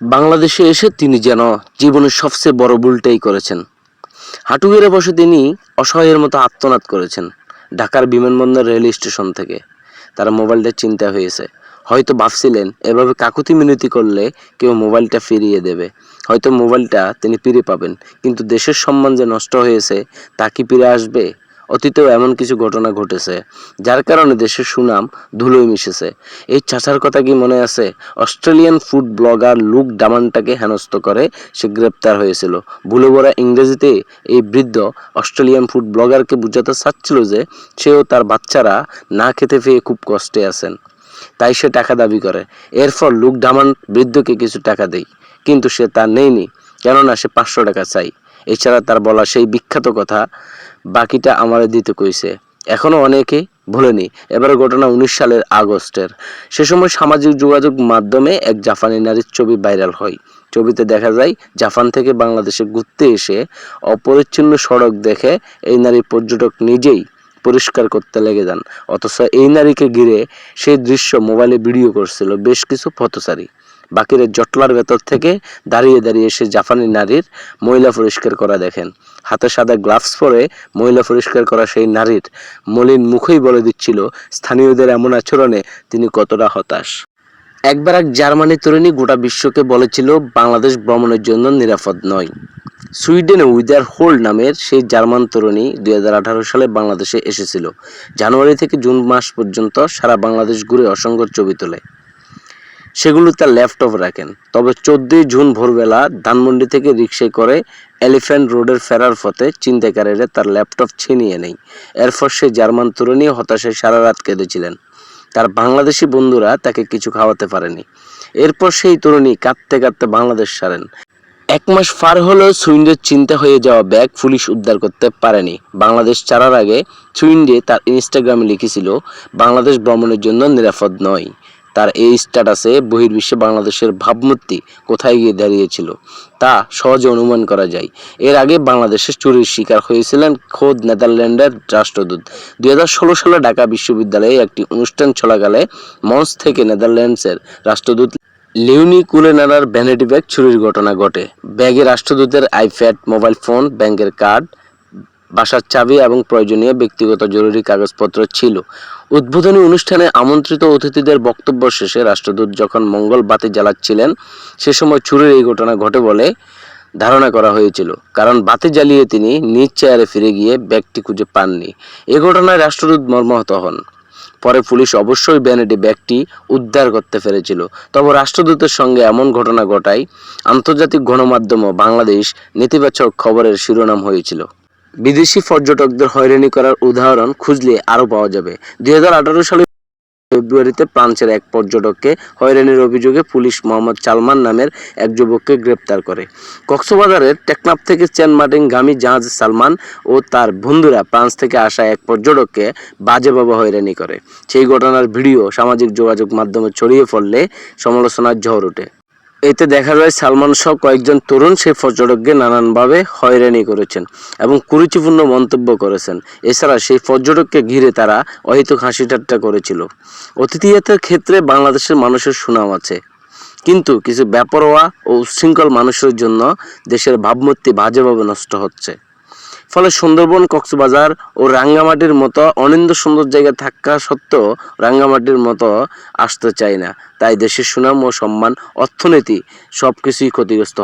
বাংলাদেশে এসে তিনি যেন জীবনের সবচেয়ে বড় ভুলটাই করেছেন। হাঁটু বসে তিনি অসহায়ের মতো আত্মনাদ করেছেন ঢাকার বিমানবন্দর রেল স্টেশন থেকে। তার মোবাইলটা চিন্তা হয়েছে, হয়তো ভাবছিলেন, এভাবে কাকুতি মিনতি করলে কেউ মোবাইলটা ফিরিয়ে দেবে। হয়তো মোবাইলটা তিনি ফিরে পাবেন, কিন্তু দেশের সম্মান যে নষ্ট হয়েছে, তা কি ফিরে আসবে? অতীতেও এমন কিছু ঘটনা ঘটেছে, যার কারণে দেশের সুনাম ধুলোয় মিশেছে। এই চাচার কথা কি মনে আছে? অস্ট্রেলিয়ান ফুড ব্লগার লুক ডামানটাকে হেনস্থ করে সে গ্রেপ্তার হয়েছিল। ভুলে বড়া ইংরেজিতে এই বৃদ্ধ অস্ট্রেলিয়ান ফুড ব্লগারকে বুঝাতে চাচ্ছিল যে সেও তার বাচ্চারা না খেতে পেয়ে খুব কষ্টে আছেন। তাই সে টাকা দাবি করে। এরপর লুক ডামান বৃদ্ধকে কিছু টাকা দেয়, কিন্তু সে তা নেয়নি, কেননা সে পাঁচশো টাকা চাই এছাড়া তার বলা সেই বিখ্যাত কথা বাকিটা আমারে দিতে কইছে। এখনও অনেকে ভুলেনি। এবার ঘটনা উনিশ সালের আগস্টের। সে সময় সামাজিক যোগাযোগ মাধ্যমে এক জাপানি নারীর ছবি ভাইরাল হয়। ছবিতে দেখা যায়, জাপান থেকে বাংলাদেশে ঘুরতে এসে অপরিচ্ছন্ন সড়ক দেখে এই নারী পর্যটক নিজেই পরিষ্কার করতে লেগে যান। অথচ এই নারীকে ঘিরে সেই দৃশ্য মোবাইলে ভিডিও করছিল বেশ কিছু পথচারী। বাকিরা জটলার ভেতর থেকে দাঁড়িয়ে দাঁড়িয়ে সে জাপানি নারীর ময়লা পরিষ্কার করা দেখেন। হাতে সাদা গ্লাভস পরে ময়লা পরিষ্কার করা সেই নারীর মলিন মুখেই বলে দিচ্ছিল, স্থানীয়দের এমন আচরণে তিনি কতটা হতাশ। একবার এক জার্মানি তরুণী গোটা বিশ্বকে বলেছিল, বাংলাদেশ ভ্রমণের জন্য নিরাপদ নয়। সুইডেনে উইদার হোল্ড নামের সেই জার্মান তরুণী দুই হাজার আঠারো সালে বাংলাদেশে এসেছিল। জানুয়ারি থেকে জুন মাস পর্যন্ত সারা বাংলাদেশ ঘুরে অসংখ্য ছবি তোলে। সেগুলো তার ল্যাপটপ রাখেন। তবে চোদ্দই জুন ভোরবেলা ধানমন্ডি থেকে রিক্সায় করে এলিফ্যান্ট রোডের ফেরার পথে চিন্তাকারীরা তার ল্যাপটপ ছিনিয়ে নেয়। এরপর সে জার্মান তরুণী হতাশায় সারা রাত কেঁদেছিলেন। তার বাংলাদেশি বন্ধুরা তাকে কিছু খাওয়াতে পারেনি। এরপর সেই তরুণী কাঁদতে কাঁদতে বাংলাদেশ সারেন এক মাস পার হলেও সুইন্ডের চিন্তা হয়ে যাওয়া ব্যাগ পুলিশ উদ্ধার করতে পারেনি। বাংলাদেশ ছাড়ার আগে সুইন্ডে তার ইনস্টাগ্রামে লিখেছিল, বাংলাদেশ ভ্রমণের জন্য নিরাপদ নয়। তার এই স্ট্যাটাসে বহির্বিশ্বে বাংলাদেশের ভাবমূর্তি কোথায় গিয়ে দাঁড়িয়েছিল তা সহজে অনুমান করা যায়। এর আগে বাংলাদেশের চুরির শিকার হয়েছিলেন খোদ নেদারল্যান্ডের রাষ্ট্রদূত। দুই হাজার ষোলো সালে ঢাকা বিশ্ববিদ্যালয়ে একটি অনুষ্ঠান চলাকালে মঞ্চ থেকে নেদারল্যান্ডসের রাষ্ট্রদূত লিওনি কুলেনারার ভ্যানিটি ব্যাগ চুরির ঘটনা ঘটে। ব্যাগে রাষ্ট্রদূতের আইপ্যাড, মোবাইল ফোন, ব্যাংকের কার্ড বাসার চাবি এবং প্রয়োজনীয় ব্যক্তিগত জরুরি কাগজপত্র ছিল। উদ্বোধনী অনুষ্ঠানে আমন্ত্রিত অতিথিদের বক্তব্য শেষে রাষ্ট্রদূত যখন মঙ্গল বাতি জ্বালাচ্ছিলেন, সে সময় চুরির এই ঘটনা ঘটে বলে ধারণা করা হয়েছিল। কারণ বাতি জ্বালিয়ে তিনি নিজ চেয়ারে ফিরে গিয়ে ব্যাগটি খুঁজে পাননি। এ ঘটনায় রাষ্ট্রদূত মর্মাহত হন। পরে পুলিশ অবশ্যই ব্যানেটি ব্যাগটি উদ্ধার করতে পেরেছিল। তবে রাষ্ট্রদূতের সঙ্গে এমন ঘটনা ঘটায় আন্তর্জাতিক গণমাধ্যমও বাংলাদেশ নেতিবাচক খবরের শিরোনাম হয়েছিল। বিদেশি পর্যটকদের হয়রানি করার উদাহরণ খুঁজলে আরও পাওয়া যাবে। দুই সালে ফেব্রুয়ারিতে ফ্রান্সের এক পর্যটককে হয়রানির অভিযোগে পুলিশ মোহাম্মদ সালমান নামের এক যুবককে গ্রেপ্তার করে। কক্সবাজারের টেকনাফ থেকে চেন গামী জাহাজ সালমান ও তার বন্ধুরা ফ্রান্স থেকে আসা এক পর্যটককে বাজেভাবে হয়রানি করে। সেই ঘটনার ভিডিও সামাজিক যোগাযোগ মাধ্যমে ছড়িয়ে পড়লে সমালোচনার ঝড় ওঠে। এতে দেখা যায় সালমান সহ কয়েকজন তরুণ সেই পর্যটককে নানানভাবে হয়রানি করেছেন এবং কুরুচিপূর্ণ মন্তব্য করেছেন। এছাড়া সেই পর্যটককে ঘিরে তারা অহেতুক হাসি ঠাট্টা করেছিল। অতিথিয়তার ক্ষেত্রে বাংলাদেশের মানুষের সুনাম আছে। কিন্তু কিছু বেপরোয়া ও উচ্ছৃঙ্খল মানুষের জন্য দেশের ভাবমূর্তি বাজেভাবে নষ্ট হচ্ছে। ফলে সুন্দরবন, কক্সবাজার ও রাঙ্গামাটির মতো অনিন্দ সুন্দর জায়গা থাকা সত্ত্বেও রাঙ্গামাটির মতো আসতে চায় না। তাই দেশের সুনাম ও সম্মান, অর্থনীতি সব কিছুই ক্ষতিগ্রস্ত